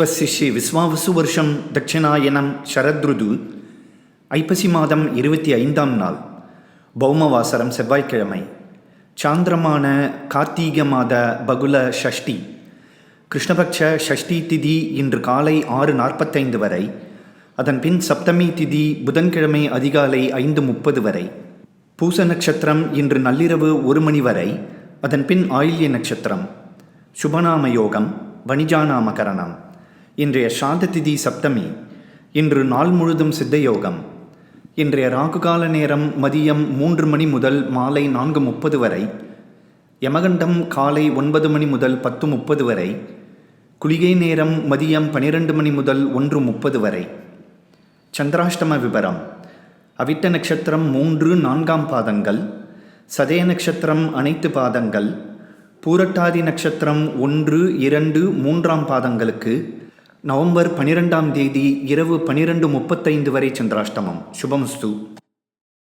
ஸ்வஸ்ய ஸ்ரீ விஸ்வாவசு வருஷம் தட்சிணாயனம் சரத்ருது ஐப்பசி மாதம் இருபத்தி ஐந்தாம் நாள் பௌமவாசரம் செவ்வாய்க்கிழமை சாந்திரமான கார்த்தீக மாத பகுல ஷஷ்டி கிருஷ்ணபக்ஷ ஷஷ்டி திதி இன்று காலை ஆறு நாற்பத்தைந்து வரை அதன் பின் சப்தமி திதி புதன்கிழமை அதிகாலை ஐந்து முப்பது வரை பூச நட்சத்திரம் இன்று நள்ளிரவு ஒரு மணி வரை அதன் பின் ஆயில்ய நட்சத்திரம் சுபநாம யோகம் வணிஜானாமகரணம் இன்றைய சாந்த திதி சப்தமி இன்று நாள் முழுதும் சித்த யோகம் இன்றைய ராகுகால நேரம் மதியம் மூன்று மணி முதல் மாலை நான்கு முப்பது வரை யமகண்டம் காலை ஒன்பது மணி முதல் பத்து முப்பது வரை குளிகை நேரம் மதியம் பனிரெண்டு மணி முதல் ஒன்று முப்பது வரை. சந்திராஷ்டம விபரம். அவிட்ட நட்சத்திரம் மூன்று நான்காம் பாதங்கள் சதய நட்சத்திரம் அனைத்து பாதங்கள் பூரட்டாதி நட்சத்திரம் ஒன்று இரண்டு மூன்றாம் பாதங்களுக்கு நவம்பர் பனிரெண்டாம் தேதி இரவு பனிரெண்டு முப்பத்தைந்து வரை சந்திராஷ்டமம் சுபம்ஸ்து